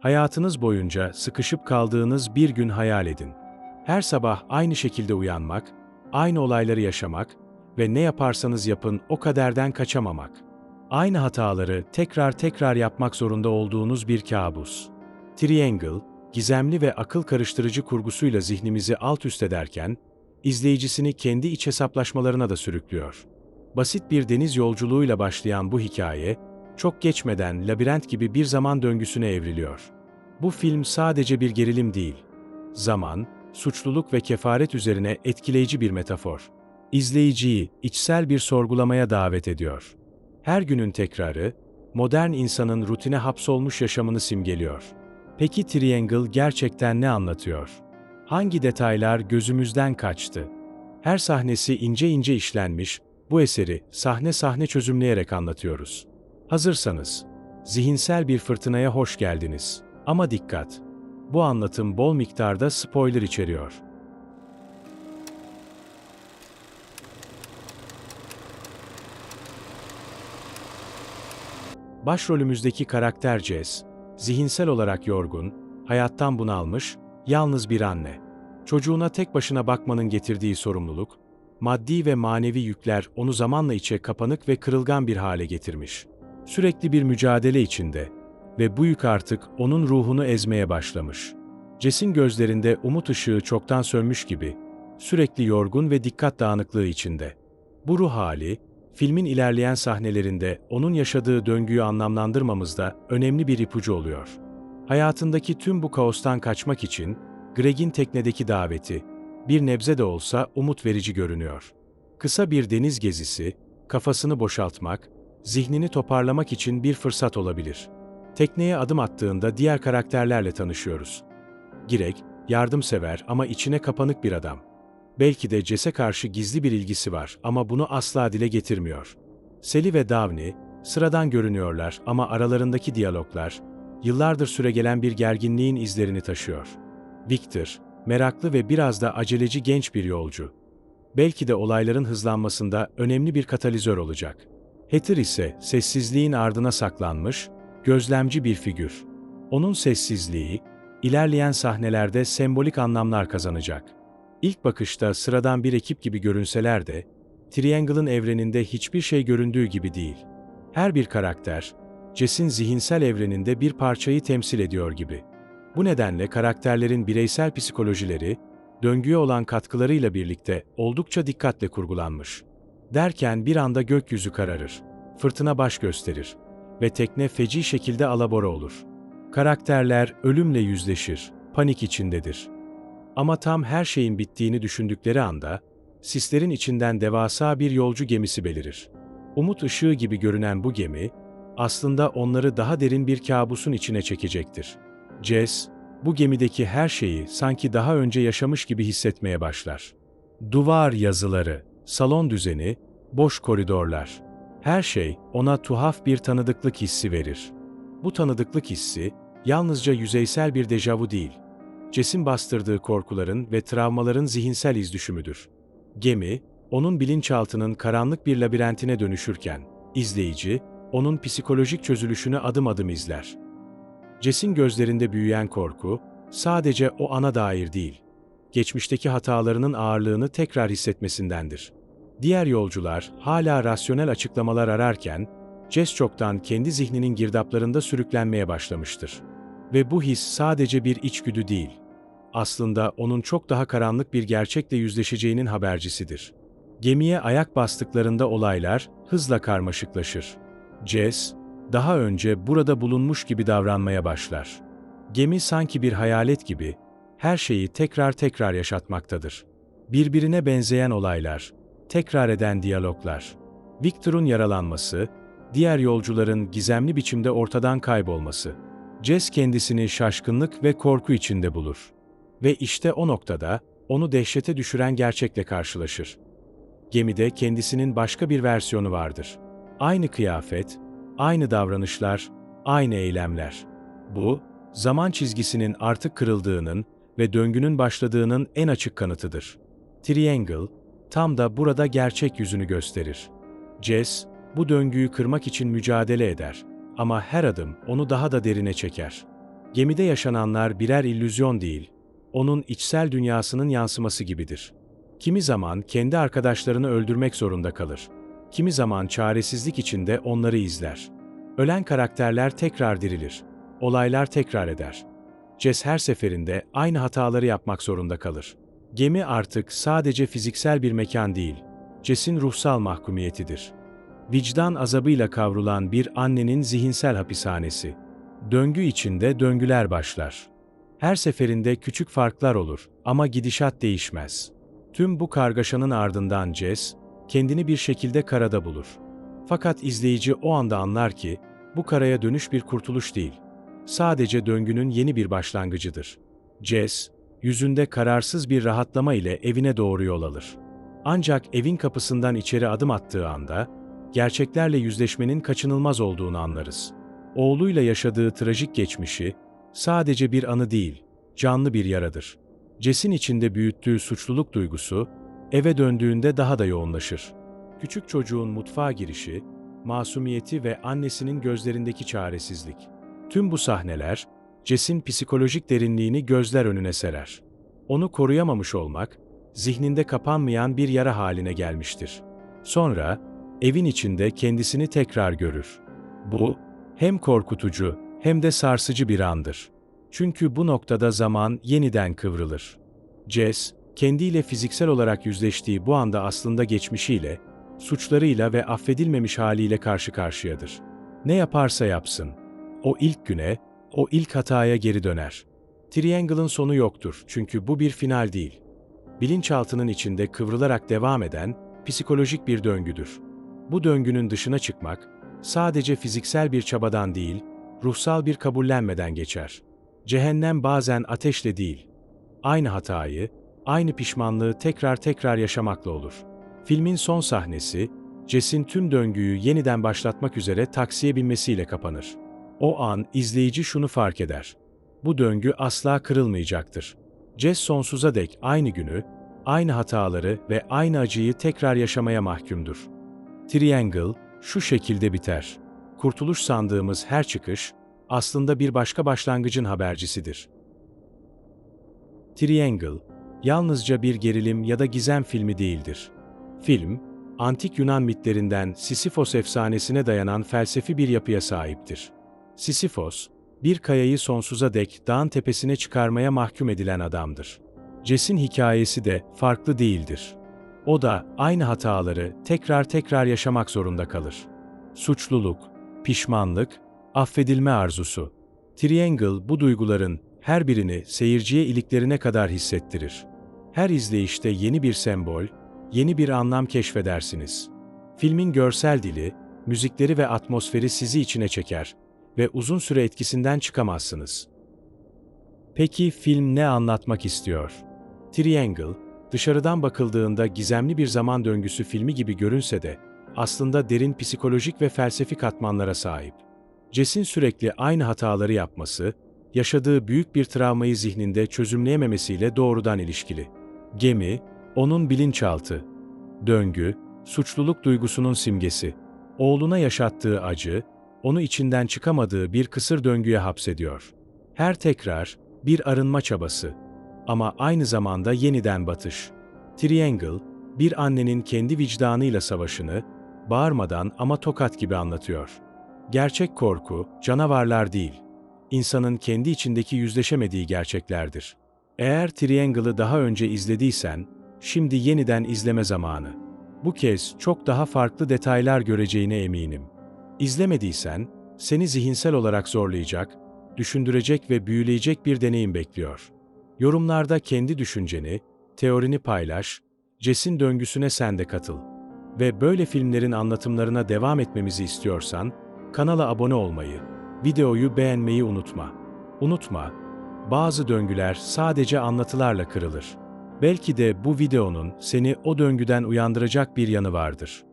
Hayatınız boyunca sıkışıp kaldığınız bir gün hayal edin. Her sabah aynı şekilde uyanmak, aynı olayları yaşamak ve ne yaparsanız yapın o kaderden kaçamamak. Aynı hataları tekrar tekrar yapmak zorunda olduğunuz bir kabus. Triangle, gizemli ve akıl karıştırıcı kurgusuyla zihnimizi alt üst ederken, izleyicisini kendi iç hesaplaşmalarına da sürüklüyor. Basit bir deniz yolculuğuyla başlayan bu hikaye, çok geçmeden labirent gibi bir zaman döngüsüne evriliyor. Bu film sadece bir gerilim değil. Zaman, suçluluk ve kefaret üzerine etkileyici bir metafor. İzleyiciyi içsel bir sorgulamaya davet ediyor. Her günün tekrarı, modern insanın rutine hapsolmuş yaşamını simgeliyor. Peki Triangle gerçekten ne anlatıyor? Hangi detaylar gözümüzden kaçtı? Her sahnesi ince ince işlenmiş, bu eseri sahne sahne çözümleyerek anlatıyoruz. Hazırsanız, zihinsel bir fırtınaya hoş geldiniz. Ama dikkat! Bu anlatım bol miktarda spoiler içeriyor. Başrolümüzdeki karakter Jess, zihinsel olarak yorgun, hayattan bunalmış, yalnız bir anne. Çocuğuna tek başına bakmanın getirdiği sorumluluk, maddi ve manevi yükler onu zamanla içe kapanık ve kırılgan bir hale getirmiş. Sürekli bir mücadele içinde ve bu yük artık onun ruhunu ezmeye başlamış. Jess'in gözlerinde umut ışığı çoktan sönmüş gibi, sürekli yorgun ve dikkat dağınıklığı içinde. Bu ruh hali, filmin ilerleyen sahnelerinde onun yaşadığı döngüyü anlamlandırmamızda önemli bir ipucu oluyor. Hayatındaki tüm bu kaostan kaçmak için Greg'in teknedeki daveti, bir nebze de olsa umut verici görünüyor. Kısa bir deniz gezisi, kafasını boşaltmak, zihnini toparlamak için bir fırsat olabilir. Tekneye adım attığında diğer karakterlerle tanışıyoruz. Greg, yardımsever ama içine kapanık bir adam. Belki de Jess'e karşı gizli bir ilgisi var ama bunu asla dile getirmiyor. Sally ve Downey, sıradan görünüyorlar ama aralarındaki diyaloglar, yıllardır süregelen bir gerginliğin izlerini taşıyor. Victor, meraklı ve biraz da aceleci genç bir yolcu. Belki de olayların hızlanmasında önemli bir katalizör olacak. Heather ise sessizliğin ardına saklanmış, gözlemci bir figür. Onun sessizliği, ilerleyen sahnelerde sembolik anlamlar kazanacak. İlk bakışta sıradan bir ekip gibi görünseler de, Triangle'ın evreninde hiçbir şey göründüğü gibi değil. Her bir karakter, Jess'in zihinsel evreninde bir parçayı temsil ediyor gibi. Bu nedenle karakterlerin bireysel psikolojileri, döngüye olan katkılarıyla birlikte oldukça dikkatle kurgulanmış. Derken bir anda gökyüzü kararır, fırtına baş gösterir ve tekne feci şekilde alabora olur. Karakterler ölümle yüzleşir, panik içindedir. Ama tam her şeyin bittiğini düşündükleri anda, sislerin içinden devasa bir yolcu gemisi belirir. Umut ışığı gibi görünen bu gemi, aslında onları daha derin bir kabusun içine çekecektir. Jess, bu gemideki her şeyi sanki daha önce yaşamış gibi hissetmeye başlar. Duvar yazıları, salon düzeni, boş koridorlar. Her şey ona tuhaf bir tanıdıklık hissi verir. Bu tanıdıklık hissi yalnızca yüzeysel bir dejavu değil, Jess'in bastırdığı korkuların ve travmaların zihinsel izdüşümüdür. Gemi, onun bilinçaltının karanlık bir labirentine dönüşürken, izleyici, onun psikolojik çözülüşünü adım adım izler. Jess'in gözlerinde büyüyen korku, sadece o ana dair değil, geçmişteki hatalarının ağırlığını tekrar hissetmesindendir. Diğer yolcular hala rasyonel açıklamalar ararken, Jess çoktan kendi zihninin girdaplarında sürüklenmeye başlamıştır. Ve bu his sadece bir içgüdü değil, aslında onun çok daha karanlık bir gerçekle yüzleşeceğinin habercisidir. Gemiye ayak bastıklarında olaylar hızla karmaşıklaşır. Jess, daha önce burada bulunmuş gibi davranmaya başlar. Gemi sanki bir hayalet gibi, her şeyi tekrar tekrar yaşatmaktadır. Birbirine benzeyen olaylar, tekrar eden diyaloglar. Victor'un yaralanması, diğer yolcuların gizemli biçimde ortadan kaybolması. Jess kendisini şaşkınlık ve korku içinde bulur. Ve işte o noktada, onu dehşete düşüren gerçekle karşılaşır. Gemide kendisinin başka bir versiyonu vardır. Aynı kıyafet, aynı davranışlar, aynı eylemler. Bu, zaman çizgisinin artık kırıldığının ve döngünün başladığının en açık kanıtıdır. Triangle, tam da burada gerçek yüzünü gösterir. Jess, bu döngüyü kırmak için mücadele eder ama her adım onu daha da derine çeker. Gemide yaşananlar birer illüzyon değil, onun içsel dünyasının yansıması gibidir. Kimi zaman kendi arkadaşlarını öldürmek zorunda kalır. Kimi zaman çaresizlik içinde onları izler. Ölen karakterler tekrar dirilir. Olaylar tekrar eder. Jess her seferinde aynı hataları yapmak zorunda kalır. Gemi artık sadece fiziksel bir mekan değil, Jess'in ruhsal mahkumiyetidir. Vicdan azabıyla kavrulan bir annenin zihinsel hapishanesi. Döngü içinde döngüler başlar. Her seferinde küçük farklar olur ama gidişat değişmez. Tüm bu kargaşanın ardından Jess, kendini bir şekilde karada bulur. Fakat izleyici o anda anlar ki, bu karaya dönüş bir kurtuluş değil. Sadece döngünün yeni bir başlangıcıdır. Jess, yüzünde kararsız bir rahatlama ile evine doğru yol alır. Ancak evin kapısından içeri adım attığı anda, gerçeklerle yüzleşmenin kaçınılmaz olduğunu anlarız. Oğluyla yaşadığı trajik geçmişi, sadece bir anı değil, canlı bir yaradır. Jess'in içinde büyüttüğü suçluluk duygusu, eve döndüğünde daha da yoğunlaşır. Küçük çocuğun mutfağa girişi, masumiyeti ve annesinin gözlerindeki çaresizlik. Tüm bu sahneler, Jess'in psikolojik derinliğini gözler önüne serer. Onu koruyamamış olmak, zihninde kapanmayan bir yara haline gelmiştir. Sonra, evin içinde kendisini tekrar görür. Bu, hem korkutucu hem de sarsıcı bir andır. Çünkü bu noktada zaman yeniden kıvrılır. Jess, kendiyle fiziksel olarak yüzleştiği bu anda aslında geçmişiyle, suçlarıyla ve affedilmemiş haliyle karşı karşıyadır. Ne yaparsa yapsın, o ilk güne, o ilk hataya geri döner. Triangle'ın sonu yoktur çünkü bu bir final değil. Bilinçaltının içinde kıvrılarak devam eden psikolojik bir döngüdür. Bu döngünün dışına çıkmak, sadece fiziksel bir çabadan değil, ruhsal bir kabullenmeden geçer. Cehennem bazen ateşle değil, aynı hatayı, aynı pişmanlığı tekrar tekrar yaşamakla olur. Filmin son sahnesi, Jess'in tüm döngüyü yeniden başlatmak üzere taksiye binmesiyle kapanır. O an izleyici şunu fark eder. Bu döngü asla kırılmayacaktır. Jess sonsuza dek aynı günü, aynı hataları ve aynı acıyı tekrar yaşamaya mahkumdur. Triangle şu şekilde biter. Kurtuluş sandığımız her çıkış aslında bir başka başlangıcın habercisidir. Triangle yalnızca bir gerilim ya da gizem filmi değildir. Film, antik Yunan mitlerinden Sisyphos efsanesine dayanan felsefi bir yapıya sahiptir. Sisyphos, bir kayayı sonsuza dek dağın tepesine çıkarmaya mahkum edilen adamdır. Jess'in hikayesi de farklı değildir. O da aynı hataları tekrar tekrar yaşamak zorunda kalır. Suçluluk, pişmanlık, affedilme arzusu. Triangle bu duyguların her birini seyirciye iliklerine kadar hissettirir. Her izleyişte yeni bir sembol, yeni bir anlam keşfedersiniz. Filmin görsel dili, müzikleri ve atmosferi sizi içine çeker ve uzun süre etkisinden çıkamazsınız. Peki film ne anlatmak istiyor? Triangle, dışarıdan bakıldığında gizemli bir zaman döngüsü filmi gibi görünse de aslında derin psikolojik ve felsefi katmanlara sahip. Jess'in sürekli aynı hataları yapması, yaşadığı büyük bir travmayı zihninde çözümleyememesiyle doğrudan ilişkili. Gemi, onun bilinçaltı, döngü, suçluluk duygusunun simgesi. Oğluna yaşattığı acı, onu içinden çıkamadığı bir kısır döngüye hapsediyor. Her tekrar bir arınma çabası ama aynı zamanda yeniden batış. Triangle, bir annenin kendi vicdanıyla savaşını bağırmadan ama tokat gibi anlatıyor. Gerçek korku canavarlar değil, insanın kendi içindeki yüzleşemediği gerçeklerdir. Eğer Triangle'ı daha önce izlediysen, şimdi yeniden izleme zamanı. Bu kez çok daha farklı detaylar göreceğine eminim. İzlemediysen, seni zihinsel olarak zorlayacak, düşündürecek ve büyüleyecek bir deneyim bekliyor. Yorumlarda kendi düşünceni, teorini paylaş, Ces'in döngüsüne sen de katıl. Ve böyle filmlerin anlatımlarına devam etmemizi istiyorsan, kanala abone olmayı, videoyu beğenmeyi unutma. Unutma, bazı döngüler sadece anlatılarla kırılır. Belki de bu videonun seni o döngüden uyandıracak bir yanı vardır.